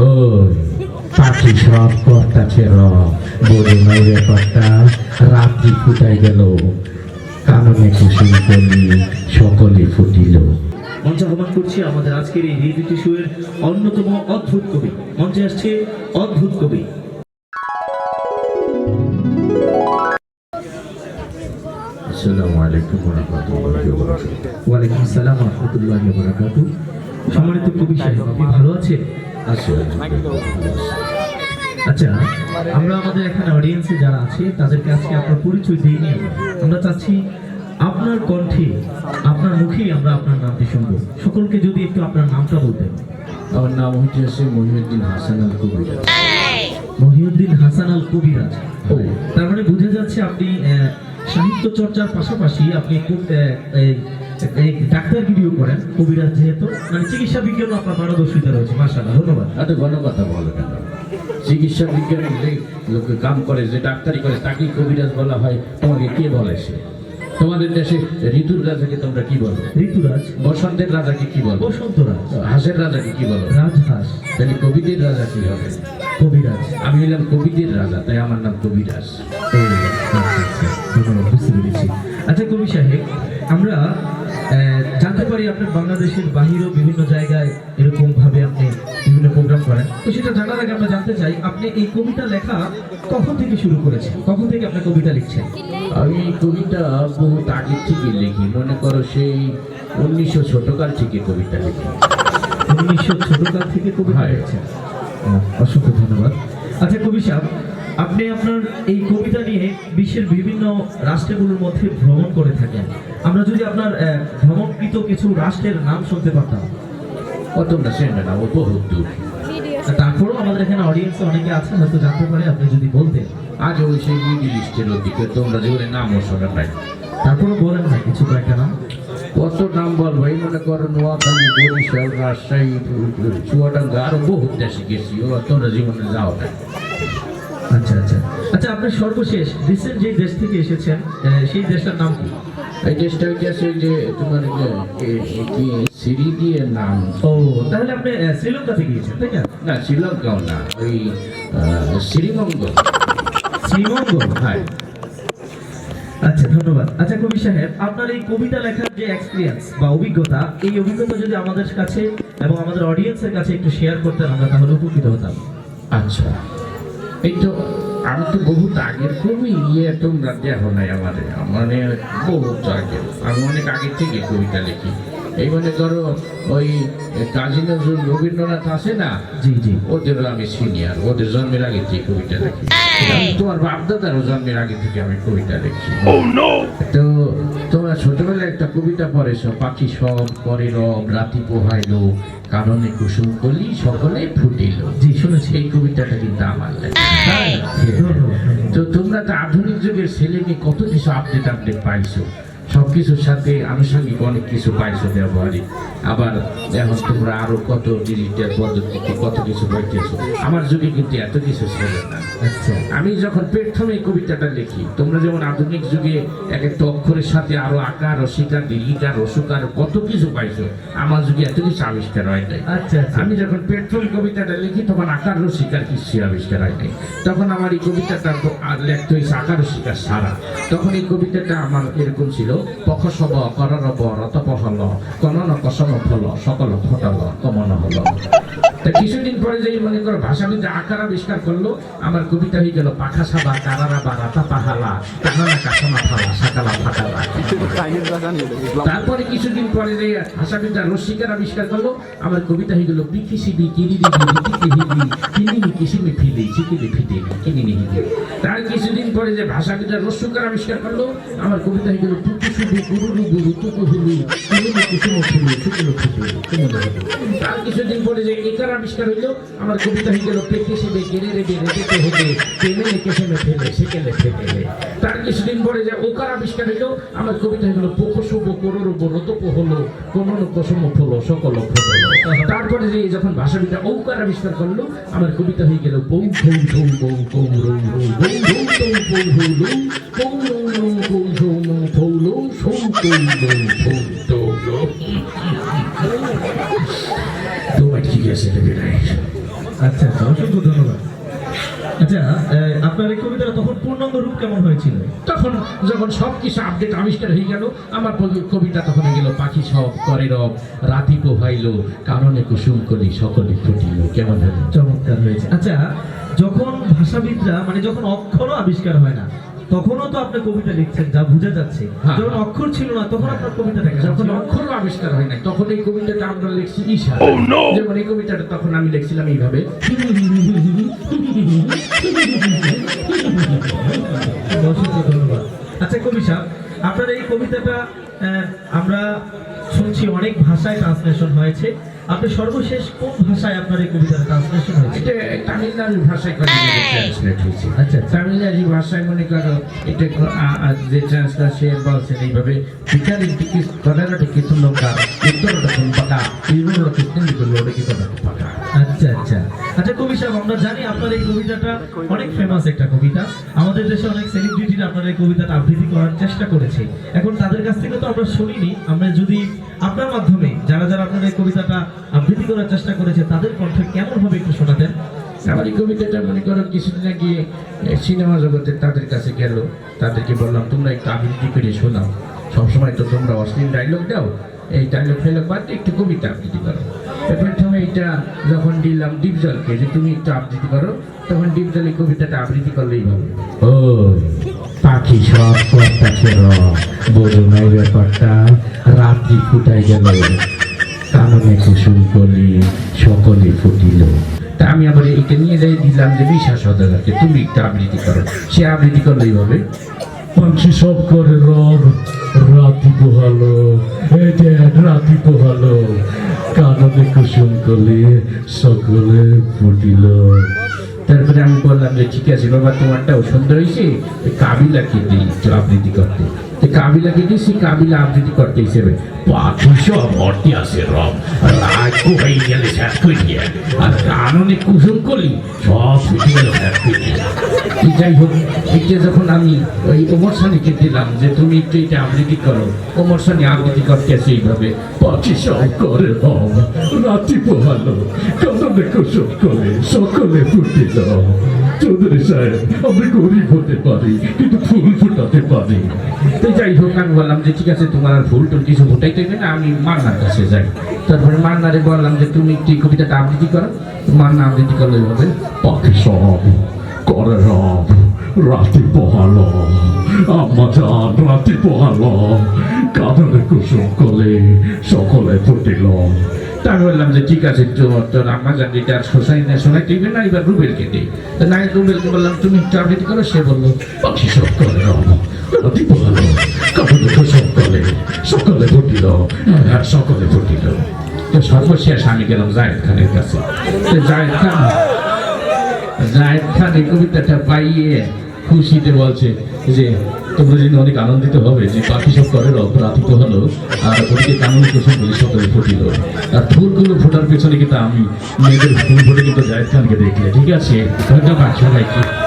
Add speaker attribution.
Speaker 1: ওই পাখি সব কর্তাছে র বলে মাইরে কর্তা রাত্রি ফুটাই গেল। কাননে কুসুম করি সকলে ফুটিল।
Speaker 2: মঞ্চ আহ্বান করছি আমাদের আজকের এই রিয়েলিটি শো এর অন্যতম অদ্ভুত কবি। মঞ্চে আসছে অদ্ভুত কবি।
Speaker 1: আসসালামু আলাইকুম রহমতুল্লাহি
Speaker 2: ওয়ালাইকুম আসসালাম রহমতুল্লাহ বরাকাত সম্মানিত কবি সাহেব, আপনি ভালো আছেন? আচ্ছা আমরা আমাদের এখানে অডিয়েন্সে যারা আছে তাদেরকে আজকে আপনার পরিচয় দিয়ে নিয়ে আমরা চাচ্ছি আপনার কণ্ঠে আপনার মুখেই আমরা আপনার নামটি শুনব। সকলকে যদি একটু আপনার নামটা বলতেন।
Speaker 1: আমার নাম হচ্ছে মহিউদ্দিন হাসান আল কবির
Speaker 2: মহিউদ্দিন হাসান আল কবিরাজ। ও তার মানে বোঝা যাচ্ছে আপনি আহ, সাহিত্য চর্চার পাশাপাশি আপনি খুব আহ, এই- এই ডাক্তারগিরিও করেন কবিরাজ যেহেতু মানে চিকিৎসা বিজ্ঞানও আপনার পারদর্শিতা রয়েছে মাসাল্লাহ ধন্যবাদ।
Speaker 1: এত ঘন কথা বলো কেন? চিকিৎসা বিজ্ঞানে যে লোকে কাম করে যে ডাক্তারি করে কবিরাজ বলা হয় তোমাকে কে বলে সে? তোমাদের দেশে ঋতুর রাজাকে তোমরা কি বলো?
Speaker 2: ঋতুরাজ।
Speaker 1: বসন্তের রাজাকে কি বলো?
Speaker 2: বসন্তরাজ।
Speaker 1: হাসের রাজাকে কি বলো?
Speaker 2: রাজহাঁস।
Speaker 1: তাহলে কবিদের রাজা কি হবে?
Speaker 2: কবিরাজ।
Speaker 1: আমি হলাম কবিদের রাজা তাই আমার নাম কবিরাজ।
Speaker 2: আচ্ছা, আচ্ছা, বুঝতে পেরেছি। আচ্ছা কবি সাহেব আমরা জানতে পারি আপনার বাংলাদেশের বাহিরেও বিভিন্ন জায়গায় এরকম ভাবে আপনি বিভিন্ন প্রোগ্রাম করেন। তো সেটা জানার আগে আমরা জানতে চাই আপনি এই কবিতা লেখা কখন থেকে শুরু করেছেন? কখন থেকে আপনি কবিতা লিখছেন?
Speaker 1: আমি এই কবিতা বহুত আগে থেকে লিখি। মনে করো সেই উনিশশো ছোটকাল থেকে কবিতা লিখি।
Speaker 2: উনিশশো ছোটকাল থেকে কবিতা। লিখছেন। অসংখ্য ধন্যবাদ। আচ্ছা কবি সাহেব আপনি আপনার এই কবিতা নিয়ে বিশ্বের বিভিন্ন রাষ্ট্রগুলোর মধ্যে ভ্রমণ করে থাকেন। আমরা যদি আপনার আহ, ভ্রমণকৃত কিছু রাষ্ট্রের নাম শুনতে পারতাম।
Speaker 1: চেনবে না ও বহুত দূর।
Speaker 2: তারপরেও আমাদের এখানে অডিয়েন্সে অনেকে আছে হয়তো জানতে পারে আপনি যদি বলতেন।
Speaker 1: আজ ওই সেই মিডিল ইস্টের ওদিকে তোমরা যেগুলো নামও শোনা নাই।
Speaker 2: তারপরেও বলেন না কিছু কয়েকটা নাম।
Speaker 1: কত নাম বলব এই মনে করো নোয়াখালী বরিশাল রাজশাহী চুয়াডাঙ্গা আরও বহুত দেশে গেছি। ও তোমরা জীবনে যাও না
Speaker 2: আচ্ছা আচ্ছা। আচ্ছা আপনি সর্বশেষ রিসেন্ট যে দেশ থেকে এসেছেন সেই দেশটার নাম কি?
Speaker 1: এই দেশটা হইতেছে যে তোমার কি সিরিডিয়ের নাম।
Speaker 2: ও তাহলে আপনি আহ, শ্রীলঙ্কাতে গিয়েছেন তাই না?
Speaker 1: না শ্রীলঙ্কাও না ওই শ্রীমঙ্গল।
Speaker 2: শ্রীমঙ্গল?
Speaker 1: হ্যাঁ।
Speaker 2: আচ্ছা ধন্যবাদ। আচ্ছা কবি সাহেব আপনার এই কবিতা লেখার যে এক্সপিরিয়েন্স বা অভিজ্ঞতা এই অভিজ্ঞতা যদি আমাদের কাছে এবং আমাদের অডিয়েন্সের কাছে একটু শেয়ার করতেন আমরা তাহলে উপকৃত হতাম।
Speaker 1: আচ্ছা। এই তো আমি তো বহুত আগের কবি ইয়ে তোমরা দেখো নাই আমাদের। মানে বহুত আগের। আমি অনেক আগের থেকে কবিতা লিখি। এই মনে করো ওই কাজী নজরুল রবীন্দ্রনাথ আছে না?
Speaker 2: জি জি।
Speaker 1: ওদেরও আমি সিনিয়র ওদের জন্মের আগে থেকে কবিতা লিখি তোমার বাপদাদারও জন্মের আগে থেকে আমি কবিতা লিখি তো তোমরা ছোটবেলায় একটা কবিতা পড়েছ পাখি সব করে রব রাতি পোহাইল কারণে কুসুম কলি সকলে ফুটিল।
Speaker 2: জি শুনেছি।
Speaker 1: এই কবিতাটা কিন্তু আমার?
Speaker 2: ধন্যবাদ, ধন্যবাদ।
Speaker 1: তো তোমরা তো আধুনিক যুগের ছেলে মেয়ে কত কিছু আপডেট আপডেট পাইছো। সব কিছুর সাথে আনুষঙ্গিক অনেক কিছু পাইছো ব্যবহারিক আবার এখন তোমরা আরও কত ডিজিটাল পদ্ধতিতে কত কিছু পাইতেছো আমার যুগে কিন্তু এত কিছু ছিল না।
Speaker 2: আচ্ছা।
Speaker 1: আমি যখন প্রথমে কবিতাটা লিখি তোমরা যেমন আধুনিক যুগে এক একটা অক্ষরের সাথে আরও আকার রসিকার দীর্ঘিকার রসুকার কত কিছু পাইছো আমার যুগে এত কিছু আবিষ্কার হয় নাই।
Speaker 2: আচ্ছা আচ্ছা।
Speaker 1: আমি যখন পেট্রোল কবিতাটা লিখি তখন আকার রসিকার কিছু আবিষ্কার হয় নাই। তখন আমার এই কবিতাটা লেখতে হয়েছে আকার রসিকার সারা তখন এই কবিতাটা আমার এরকম ছিল পখ সব করর রতপ হল কনন কসম ফল সকল ফটল কমন হল তা কিছুদিন পরে যে মনে করো ভাষাবিদ আকার আবিষ্কার করল, আমার কবিতা হয়ে গেল পাখা সাবা কারারা বা রাতা পাহালা কানানা কাসমা ফালা সাকালা ফাটালা তারপরে কিছুদিন পরে যে ভাষাবিদরা রসিকার আবিষ্কার করল, আমার কবিতা হয়ে গেল বিকিসিবি কিরিদি কিনিনি কিসিমি ফিলি, চিকিলি ফিতে কিনিনি তার কিছুদিন পরে যে ভাষাবিদরা রস্যকার আবিষ্কার করল, আমার কবিতা হয়ে গেল আবিষ্কার হইল কবিতা হয়ে পরে যে ওকার আবিষ্কার হইল আমার কবিতা হয়ে হলো সকল তারপরে যে যখন ভাষাবিদরা ঔকার আবিষ্কার করল আমার কবিতা হয়ে গেল বৌ ধৌ ধৌ বৌ কৌ রৌ রৌ বৌ হৌ লৌ কৌ লৌ
Speaker 2: আচ্ছা আচ্ছা অসংখ্য ধন্যবাদ। আচ্ছা আপনার এই কবিতাটা তখন পূর্ণাঙ্গ রূপ কেমন হয়েছিল?
Speaker 1: তখন যখন সব কিছু আপডেট আবিষ্কার হয়ে গেল, আমার কবিতা তখন গেল, পাখি সব করে রব, রাতি পোহাইল কারণে কুসুম কলি সকলে ফুটিল। কেমন হলো?
Speaker 2: চমৎকার হয়েছে। আচ্ছা যখন ভাষাবিদরা মানে যখন অক্ষরও আবিষ্কার হয় না তখনও তো আপনি কবিতা লিখছেন যা বোঝা যাচ্ছে।
Speaker 1: হ্যাঁ।
Speaker 2: যখন অক্ষর ছিল না তখন আপনার কবিতা লেখা
Speaker 1: যখন অক্ষর আবিষ্কার হয় নাই তখন এই কবিতাটা আমরা লিখছি ঈশা যেমন এই কবিতাটা তখন আমি লিখছিলাম এইভাবে।
Speaker 2: ধন্যবাদ। আচ্ছা কবি সাহেব আপনার এই কবিতাটা আমরা শুনছি অনেক ভাষায় ট্রান্সলেশন হয়েছে। আপনি সর্বশেষ কোন ভাষায় আপনার এই কবিতাটা ট্রান্সলেশন হয়েছে?
Speaker 1: এটা তামিলনাড়ু ভাষায় ট্রান্সলেট হয়েছে হ্যাঁ।
Speaker 2: আচ্ছা, আচ্ছা
Speaker 1: তামিলনাড়ু ভাষায় মনে করো এটা যে ট্রান্সলেশন বলছেন এইভাবে
Speaker 2: বিচারিক কিছু কিছু লোক কবিতাটা আবৃত্তি করার চেষ্টা করেছে তাদের কাছ থেকে একটু শোনাতেন
Speaker 1: এই কবিতাটা মনে করো কিছুদিন আগে সিনেমা জগতে তাদের কাছে গেল। তাদেরকে বললাম, তোমরা একটু আবৃত্তি করে শোনাও। সবসময় তো তোমরা অশ্লীল ডায়লগ দাও এই ফেলক বাদ একটু কবিতা আবৃত্তি করো প্রথমে এটা যখন দিলাম ডিপজলকে যে তুমি একটু আবৃত্তি করো তখন ডিপজল এই কবিতাটা আবৃত্তি করলেই ভালো ও পাখি সব কর্তাছে র বোঝো নাই ব্যাপারটা রাত্রি ফুটাই গেল। কাননে কুসুম কলি সকলে ফুটিল। তা আমি আবার এটা নিয়ে যাই দিলাম যে বিশ্বাস সদাগরকে তুমি একটু আবৃত্তি করো। সে আবৃত্তি করলেই এইভাবে পাখি সব করে রব, রাতি পোহালো, এই দেখ রাতি পোহালো কাননে কুসুম কলে সকলে ফুটিল। তারপরে আমি বললাম যে ঠিক আছে বাবা তোমারটাও সুন্দর হয়েছে কাবিলাকে দিই আবৃত্তি করতে। কাবিলাকে দিয়েছি কাবিলা আবৃত্তি করতে হিসেবে। সব ভর্তি আছে রব। হয়ে গেলে শেষ করে দিয়ে আর কাননে কুসুম করলি সব ফুটে গেল শেষ করে দিয়ে এই যাই হোক এটা যখন আমি ওই ওমর সানিকে দিলাম যে তুমি একটু এটা আবৃত্তি করো। ওমর সানি আবৃত্তি করতে আছে এইভাবে। পাখি সব করে রব। রাতি পোহালো কুসুম করে। সকলে ফুটিল চৌধুরী সাহেব আমরা গরিব হতে পারি কিন্তু ফুল ফুটাতে পারি। তো যাই হোক আমি বললাম যে ঠিক আছে তোমার আর ফুল টুল কিছু ফুটাইতে হবে না আমি মান্নার কাছে যাই। তারপরে মান্নারে বললাম যে তুমি একটু কবিতাটা আবৃত্তি করো? মান্না আবৃত্তি করলে হবে পাখি সব করে রব রাতি পোহালো। আম্মা জান রাতি পোহালো। কাঁদনে কুসুম কলে সকলে ফুটিল। তা আমি বললাম যে, ঠিক আছে তো তোর আম্মা জান এটা আর শোষাই না শোনাই দিবে না, এবার রুবেলকে দিই। নাই রুবেলকে বললাম, তুমি একটু করো। সে বলল পাখি সব করে রাতি পোহালো কাঁদনে কুসুম সকলে ফুটিল হ্যাঁ সকলে ফুটিল তো সর্বশেষ আমি গেলাম জায়েদ খানের কাছে। তো জায়েদ খান জায়েদ খান এই কবিতাটা পাইয়ে খুশিতে বলছে যে, তোমরা যদি অনেক আনন্দিত হবে যে পাখি সব করে অপরাধিত হলো, আর ওদিকে কানুন প্রশ্ন বলে সকলে ফুটিল আর ফুলগুলো ফোটার পেছনে কিন্তু আমি, মেয়েদের ফুল ফুটে কিন্তু জায়দ খানকে দেখলে। ঠিক আছে? ধন্যবাদ সবাইকে।